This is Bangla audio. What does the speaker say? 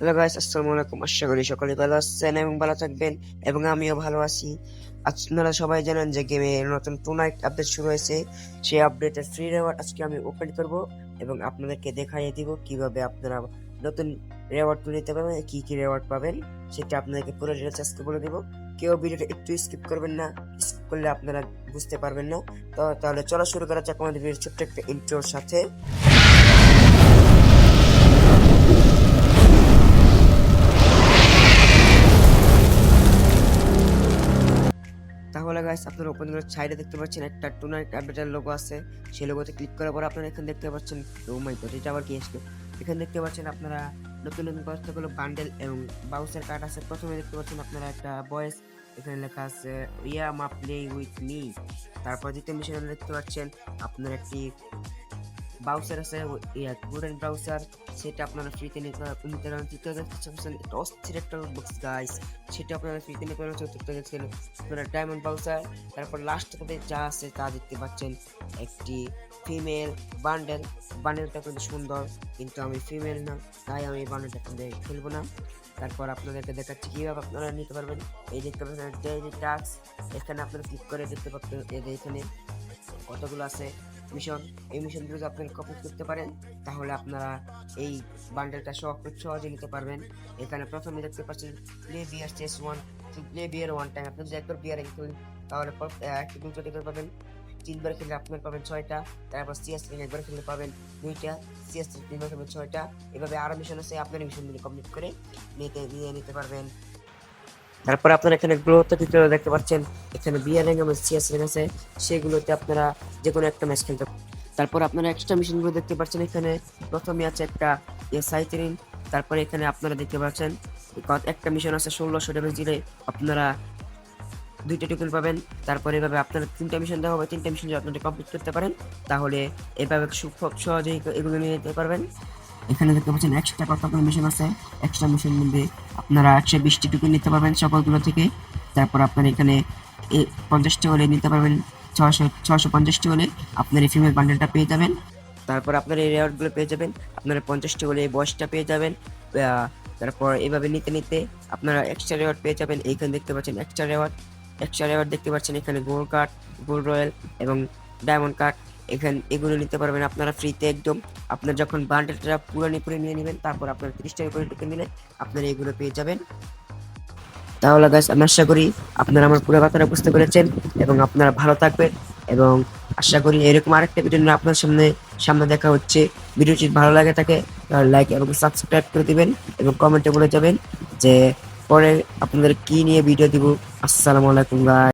হ্যালো গাইস, আসসালামু আলাইকুম। আশা করি সকলে ভালো আছেন এবং ভালো থাকবেন এবং আমিও ভালো আছি। আপনারা সবাই জানেন যে গেমে নতুন টুনাইট আপডেট শুরু হয়েছে। সেই আপডেটের ফ্রি রেওয়ার্ড আজকে আমি ওপেন করব এবং আপনাদেরকে দেখাইয়ে দিব কীভাবে আপনারা নতুন রেওয়ার্ড নিতে পারবেন, কি কি রেওয়ার্ড পাবেন, সেটা আপনাদেরকে পুরো ডিটেলস আজকে বলে দেবো। কেউ ভিডিওটা একটু স্কিপ করবেন না স্কিপ করলে আপনারা বুঝতে পারবেন না। তো তাহলে চলা শুরু করা যাক আমাদের ছোট্ট একটা ইন্ট্রোর সাথে। তাহলে গাইস আপনারা ওপেন করে সাইডে দেখতে পাচ্ছেন একটা টুনাইট আপডেটের লোগো আছে। সেই লোগোতে ক্লিক করার পর আপনারা এখানে দেখতে পাচ্ছেন ও মাই গড এটা আবার কি আসলো? এখানে দেখতে পাচ্ছেন আপনারা নতুন নতুন কতগুলো বান্ডেল এবং বাউসের কার্ড আছে। প্রথমে দেখতে পাচ্ছেন আপনারা একটা বয়েস এখানে লেখা আছে ইয়া মা প্লে উইথ মি তারপর দ্বিতীয় মিশনে দেখতে পাচ্ছেন আপনারা একটি বাউসার আছে গুডেন ব্রাউজার সেটা আপনারা ফ্রিতে নিতে পারেন। তৃতীয় দেখতে পাচ্ছেন এটা অস্থির একটা বক্স গাইস সেটা আপনারা ফ্রিতে নিতে পারেন চতুর্থ দেখছেন আপনারা ডায়মন্ড ব্রাউজার তারপর লাস্ট যা আছে তা দেখতে পাচ্ছেন, একটি ফিমেল বান্ডেল বান্ডেলটা কিন্তু সুন্দর, কিন্তু আমি ফিমেল না, তাই আমি বান্ডেলটা খেলব না। তারপর আপনাদেরকে দেখাচ্ছি কীভাবে আপনারা নিতে পারবেন। এই দেখতে পাচ্ছেন ডেইলি টাস্ক এখানে আপনারা ক্লিক করে দেখতে যে এখানে কতগুলো আছে মিশন, এই মিশনগুলো যদি আপনারা কমপ্লিট করতে পারেন, তাহলে আপনারা এই বান্ডেলটা সহ সহজে নিতে পারবেন। এখানে প্রথমে দেখতে পাচ্ছেন player chess one player one time আপনি যদি একবার বিয়ার খেলেন, তাহলে একটি দুটো টিকিট পাবেন। তিনবার খেলে আপনার পাবেন ছয়টা, তারপর সিএস একবার খেলে পাবেন দুইটা সিএস তিনবার খেলবেন ছয়টা। এভাবে আরও মিশন আছে আপনার মিশনগুলি কমপ্লিট করে নিতে নিয়ে নিতে পারবেন। তারপর আপনারা এখানে গ্রোথ ভিতরে দেখতে পাচ্ছেন, এখানে র্যাঙ্ক এবং সিএস আছে, সেগুলোতে আপনারা যে কোনো একটা ম্যাচ খেলতে। তারপর আপনারা এক্সট্রা মেশিনগুলো দেখতে পাচ্ছেন এখানে, প্রথমে আছে একটা সাইথেরিন তারপরে এখানে আপনারা দেখতে পাচ্ছেন একটা মিশন আছে ষোলোশো ড্যামেজ দিলে আপনারা দুইটা টোকেন পাবেন, তারপরে এভাবে আপনারা তিনটা মিশন দেওয়া হবে, তিনটা মিশন যদি আপনারা কমপ্লিট করতে পারেন, তাহলে এভাবে খুব সহজেই এগুলো নিয়ে যেতে পারবেন এখানে দেখতে পাচ্ছেন একশোটা কতগুলো মিশন আছে এক্সট্রা মিশন মধ্যে আপনারা একশো বিশটি টোকেন নিতে পারবেন সকলগুলো থেকে, তারপর আপনারা এখানে পঞ্চাশটি হলে নিতে পারবেন ছশো ছশো পঞ্চাশটি হলে আপনার এই ফিমেল বান্ডেলটা পেয়ে যাবেন। তারপর আপনার এই রেওয়ার্ডগুলো পেয়ে যাবেন, আপনারা পঞ্চাশটি হলে এই বয়সটা পেয়ে যাবেন তারপর এভাবে নিতে নিতে আপনারা এক্সট্রা রেওয়ার্ড পেয়ে যাবেন, এইখানে দেখতে পাচ্ছেন এক্সট্রা রেওয়ার্ড এক্সট্রা রেওয়ার্ড দেখতে পাচ্ছেন এখানে গোল্ড কার্ড গোল্ড রয়্যাল এবং ডায়মন্ড কার্ড এখানে, এগুলো নিতে পারবেন। আপনারা ফ্রিতে একদম আপনার যখন বান্ডেলটা পুরানি পুরে নিয়ে নেবেন, তারপর আপনার তিরিশ টাকা করে টোকেন নিলে আপনারা এগুলো পেয়ে যাবেন। তাহলে গাছ আমি আশা করি আপনারা আমার পুরো কথাটা বুঝতে পেরেছেন এবং আপনারা ভালো থাকবেন এবং আশা করি এরকম আরেকটা ভিডিও নিয়ে আপনার সামনে সামনে দেখা হচ্ছে। ভিডিওটি ভালো লাগে থাকে লাইক এবং সাবস্ক্রাইব করে দিবেন এবং কমেন্টে বলে যাবেন যে পরে আপনাদের কি নিয়ে ভিডিও দিব। আসসালামু আলাইকুম গাইস